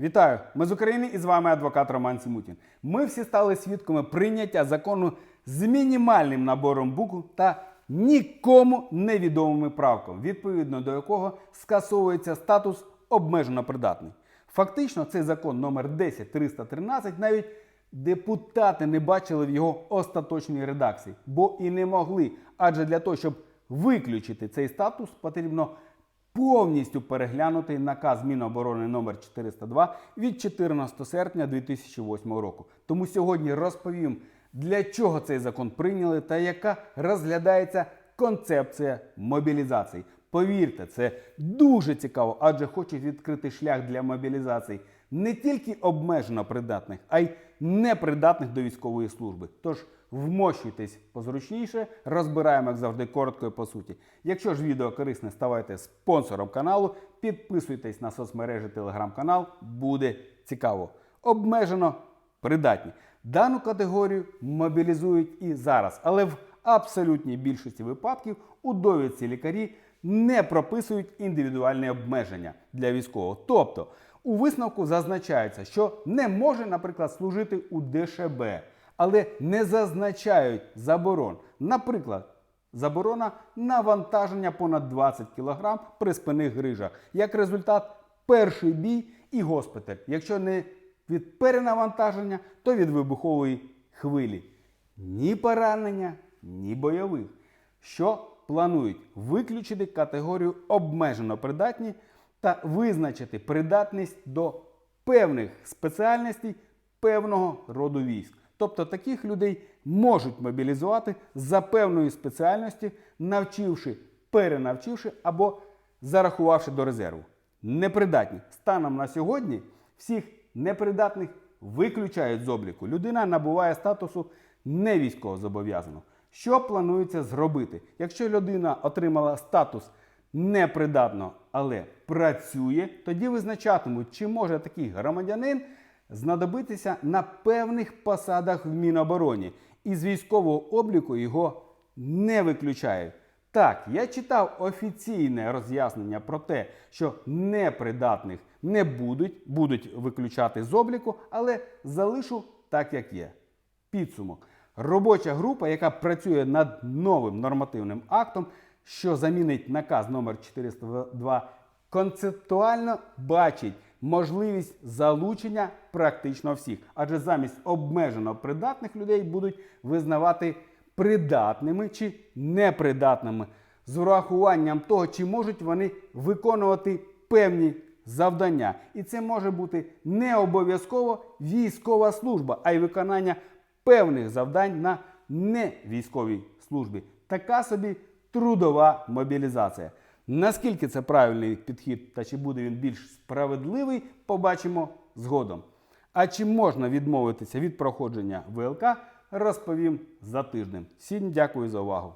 Вітаю! Ми з України і з вами адвокат Роман Сімутін. Ми всі стали свідками прийняття закону з мінімальним набором букв та нікому невідомими правками, відповідно до якого скасовується статус обмежено придатний. Фактично, цей закон номер 10313 навіть депутати не бачили в його остаточній редакції, бо і не могли. Адже для того, щоб виключити цей статус, потрібно повністю переглянутий наказ Міноборони номер 402 від 14 серпня 2008 року. Тому сьогодні розповім, для чого цей закон прийняли та яка розглядається концепція мобілізації. Повірте, це дуже цікаво, адже хочуть відкрити шлях для мобілізації не тільки обмежено придатних, а й непридатних до військової служби. Тож вмощуйтесь позручніше, розбираємо, як завжди, коротко і по суті. Якщо ж відео корисне, ставайте спонсором каналу, підписуйтесь на соцмережі телеграм-канал, буде цікаво. Обмежено придатні. Дану категорію мобілізують і зараз, але в абсолютній більшості випадків у довідці лікарі не прописують індивідуальні обмеження для військового. Тобто у висновку зазначається, що не може, наприклад, служити у ДШБ, але не зазначають заборон. Наприклад, заборона навантаження понад 20 кг при спинних грижах. Як результат, перший бій і госпіталь. Якщо не від перенавантаження, то від вибухової хвилі. Ні поранення, ні бойових. Що планують виключити категорію обмежено придатні та визначити придатність до певних спеціальностей певного роду військ. Тобто таких людей можуть мобілізувати за певної спеціальності, навчивши, перенавчивши або зарахувавши до резерву. Непридатні. Станом на сьогодні всіх непридатних виключають з обліку. Людина набуває статусу невійськовозобов'язаного. Що планується зробити? Якщо людина отримала статус непридатно, але працює, тоді визначатимуть, чи може такий громадянин знадобитися на певних посадах в Мінобороні. І з військового обліку його не виключають. Так, я читав офіційне роз'яснення про те, що непридатних не будуть, будуть виключати з обліку, але залишу так, як є. Підсумок. Робоча група, яка працює над новим нормативним актом, що замінить наказ номер 402, концептуально бачить можливість залучення практично всіх. Адже замість обмежено придатних людей будуть визнавати придатними чи непридатними з урахуванням того, чи можуть вони виконувати певні завдання. І це може бути не обов'язково військова служба, а й виконання певних завдань на невійськовій службі. Така собі трудова мобілізація. Наскільки це правильний підхід та чи буде він більш справедливий, побачимо згодом. А чи можна відмовитися від проходження ВЛК, розповім за тиждень. Всім дякую за увагу.